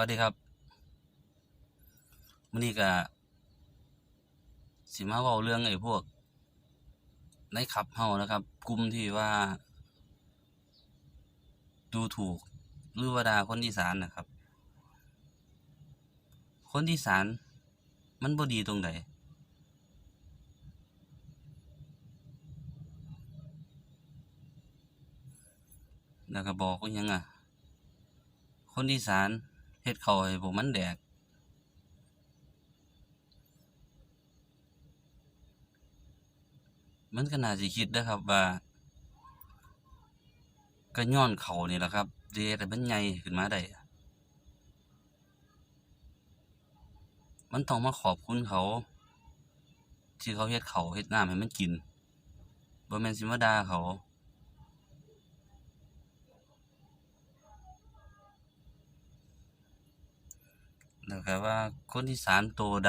วัสดีครับมื้อนี้ก็สิมาเว้าเรื่องไอ้พวกในคลับเฮานะครับ กลุ่มที่ว่า ดูถูกหรือว่าด่าคนอีสานนะครับ คนอีสานมันบ่ดีตรงใดแล้วก็บอกว่ายังอะคนอีสาน เฮ็ดข้าให้พวกมันแดก มันก็น่าสิคิดเด้อครับว่าก็ย้อนเขานี่แหละครับเฮ็ดให้มันใหญ่ขึ้นมาได้มันต้องมาขอบคุณเขา ที่เขาเฮ็ดเขาเฮ็ดน้ำให้มันกินบ่แม่นสิมาด่าเขา แล้วก็ว่าคนอีสานโตด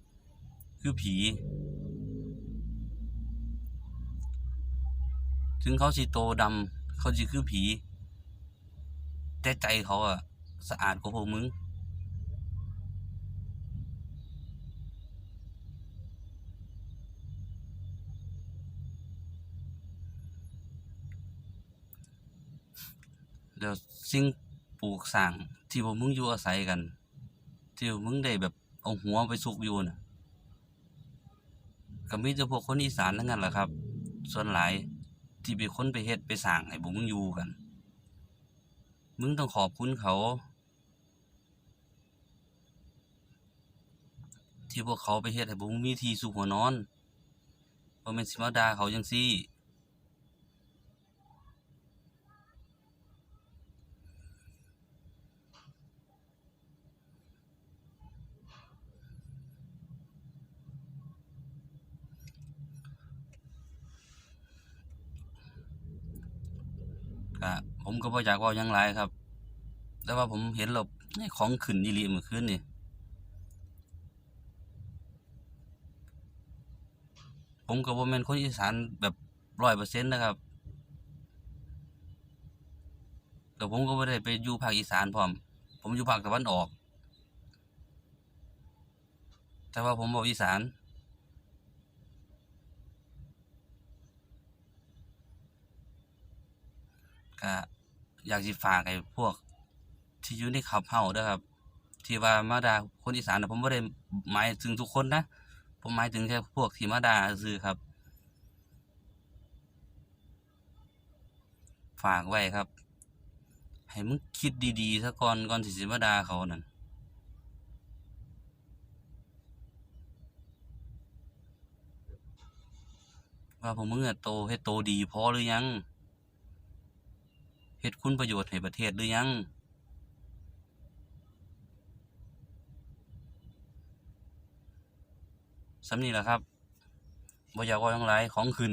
ำคือผี ถึงเขาสิโตดำเขาสิคือผี แต่ใจเขาอะสะอาดกว่าพวกมึงแล้วสิ่งปลูกสร้างที่พวกมึงอยู่อาศัยกัน ที่มึงได้แบบเอาหัวไปซุกอยู่น่ะก็มีแต่พวกคนอีสานทั้งนั้นแหละครับ ส่วนหลายที่เป็นคนไปเฮ็ดไปสร้างให้พวกมึงอยู่กัน มึงต้องขอบคุณเขา ที่พวกเขาไปเฮ็ดให้พวกมึงมีที่สุขหัวนอนบ่แม่นสิมาดาเขาจังซี่ ก็ผมก็บ่อยากว้ายังหลายครับ แต่ว่าผมเห็นแล้วของขึ้นอีหลีเมื่อคืนนี่ผมก็บ่แม่นคนอีสานแบบ100%นต์นะครับแล้วผมก็บ่ได้ไปอยู่ภาคอีสานพร้อม ผมอยู่ภาคตะวันออก แต่ว่าผมเว้าอีสาน ก็อยากสิฝากให้พวก ที่อยู่ในคลับเฮาเด้อครับ ที่ว่ามาด่าคนอีสานนะผมบ่ได้หมายถึงทุกคนนะ ผมหมายถึงแค่พวกที่มาด่าซื่อครับ ฝากไว้ครับ ให้มึงคิดดีๆซะก่อนก่อนที่สิมาด่าเขานั่นว่าพวกมึงอะโตเฮ็ดโตดีพอหรือยัง เฮ็ดคุณประโยชน์ให้ประเทศหรือยัง สำนี้ล่ะครับบ่อยากเว้าหยังหลายของขึ้น